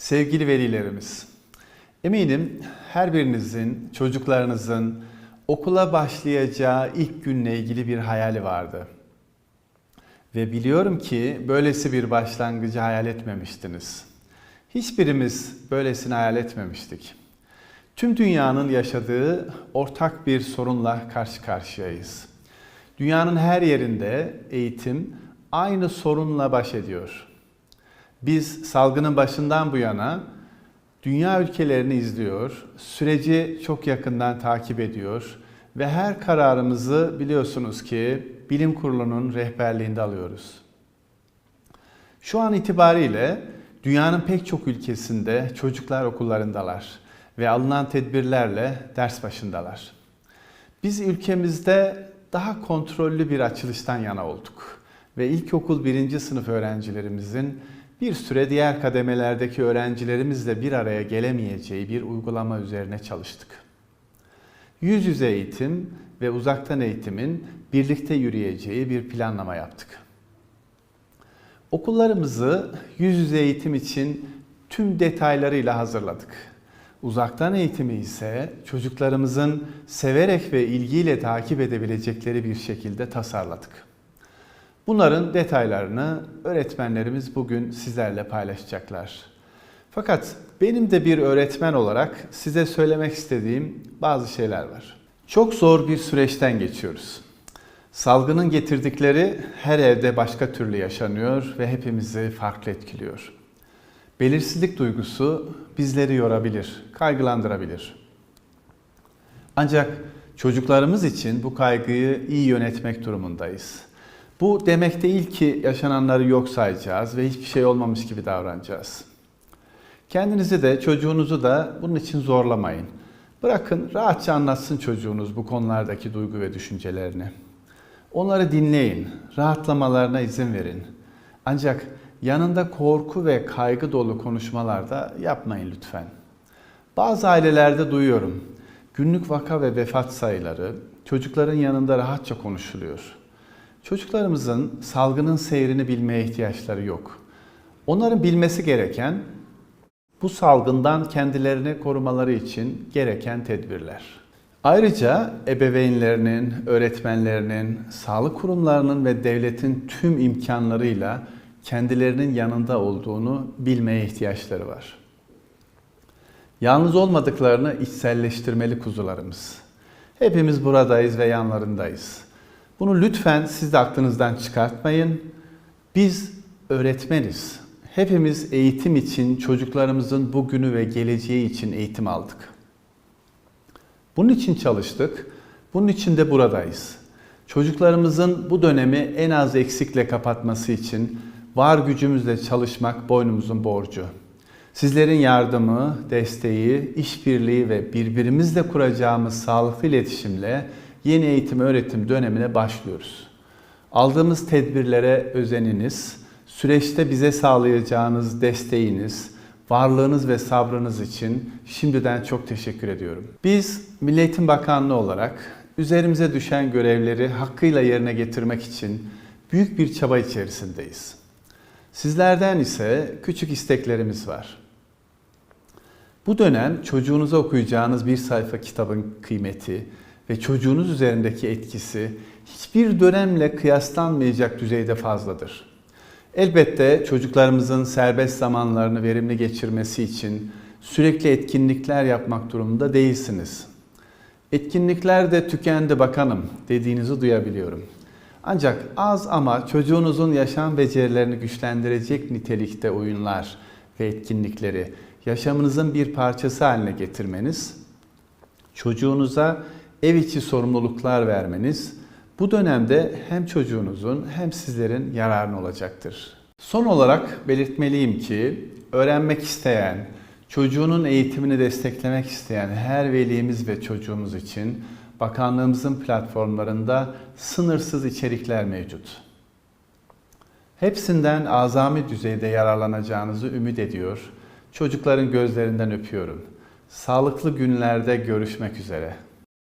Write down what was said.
Sevgili velilerimiz, eminim her birinizin, çocuklarınızın okula başlayacağı ilk günle ilgili bir hayali vardı. Ve biliyorum ki böylesi bir başlangıcı hayal etmemiştiniz. Hiçbirimiz böylesini hayal etmemiştik. Tüm dünyanın yaşadığı ortak bir sorunla karşı karşıyayız. Dünyanın her yerinde eğitim aynı sorunla baş ediyor. Biz salgının başından bu yana dünya ülkelerini izliyor, süreci çok yakından takip ediyor ve her kararımızı biliyorsunuz ki bilim kurulunun rehberliğinde alıyoruz. Şu an itibariyle dünyanın pek çok ülkesinde çocuklar okullarındalar ve alınan tedbirlerle ders başındalar. Biz ülkemizde daha kontrollü bir açılıştan yana olduk ve ilkokul birinci sınıf öğrencilerimizin bir süre diğer kademelerdeki öğrencilerimizle bir araya gelemeyeceği bir uygulama üzerine çalıştık. Yüz yüze eğitim ve uzaktan eğitimin birlikte yürüyeceği bir planlama yaptık. Okullarımızı yüz yüze eğitim için tüm detaylarıyla hazırladık. Uzaktan eğitimi ise çocuklarımızın severek ve ilgiyle takip edebilecekleri bir şekilde tasarladık. Bunların detaylarını öğretmenlerimiz bugün sizlerle paylaşacaklar. Fakat benim de bir öğretmen olarak size söylemek istediğim bazı şeyler var. Çok zor bir süreçten geçiyoruz. Salgının getirdikleri her evde başka türlü yaşanıyor ve hepimizi farklı etkiliyor. Belirsizlik duygusu bizleri yorabilir, kaygılandırabilir. Ancak çocuklarımız için bu kaygıyı iyi yönetmek durumundayız. Bu demek değil ki yaşananları yok sayacağız ve hiçbir şey olmamış gibi davranacağız. Kendinizi de çocuğunuzu da bunun için zorlamayın. Bırakın rahatça anlatsın çocuğunuz bu konulardaki duygu ve düşüncelerini. Onları dinleyin, rahatlamalarına izin verin. Ancak yanında korku ve kaygı dolu konuşmalar da yapmayın lütfen. Bazı ailelerde duyuyorum. Günlük vaka ve vefat sayıları çocukların yanında rahatça konuşuluyor. Çocuklarımızın salgının seyrini bilmeye ihtiyaçları yok. Onların bilmesi gereken bu salgından kendilerini korumaları için gereken tedbirler. Ayrıca ebeveynlerinin, öğretmenlerinin, sağlık kurumlarının ve devletin tüm imkanlarıyla kendilerinin yanında olduğunu bilmeye ihtiyaçları var. Yalnız olmadıklarını içselleştirmeli kuzularımız. Hepimiz buradayız ve yanlarındayız. Bunu lütfen siz de aklınızdan çıkartmayın. Biz öğretmeniz. Hepimiz eğitim için, çocuklarımızın bugünü ve geleceği için eğitim aldık. Bunun için çalıştık. Bunun için de buradayız. Çocuklarımızın bu dönemi en az eksikle kapatması için var gücümüzle çalışmak boynumuzun borcu. Sizlerin yardımı, desteği, işbirliği ve birbirimizle kuracağımız sağlıklı iletişimle yeni eğitim öğretim dönemine başlıyoruz. Aldığımız tedbirlere özeniniz, süreçte bize sağlayacağınız desteğiniz, varlığınız ve sabrınız için şimdiden çok teşekkür ediyorum. Biz Milli Eğitim Bakanlığı olarak üzerimize düşen görevleri hakkıyla yerine getirmek için büyük bir çaba içerisindeyiz. Sizlerden ise küçük isteklerimiz var. Bu dönem çocuğunuza okuyacağınız bir sayfa kitabın kıymeti ve çocuğunuz üzerindeki etkisi hiçbir dönemle kıyaslanmayacak düzeyde fazladır. Elbette çocuklarımızın serbest zamanlarını verimli geçirmesi için sürekli etkinlikler yapmak durumunda değilsiniz. Etkinlikler de tükendi bakanım dediğinizi duyabiliyorum. Ancak az ama çocuğunuzun yaşam becerilerini güçlendirecek nitelikte oyunlar ve etkinlikleri yaşamınızın bir parçası haline getirmeniz, çocuğunuza ev içi sorumluluklar vermeniz bu dönemde hem çocuğunuzun hem sizlerin yararına olacaktır. Son olarak belirtmeliyim ki öğrenmek isteyen, çocuğunun eğitimini desteklemek isteyen her velimiz ve çocuğumuz için bakanlığımızın platformlarında sınırsız içerikler mevcut. Hepsinden azami düzeyde yararlanacağınızı ümit ediyor. Çocukların gözlerinden öpüyorum. Sağlıklı günlerde görüşmek üzere.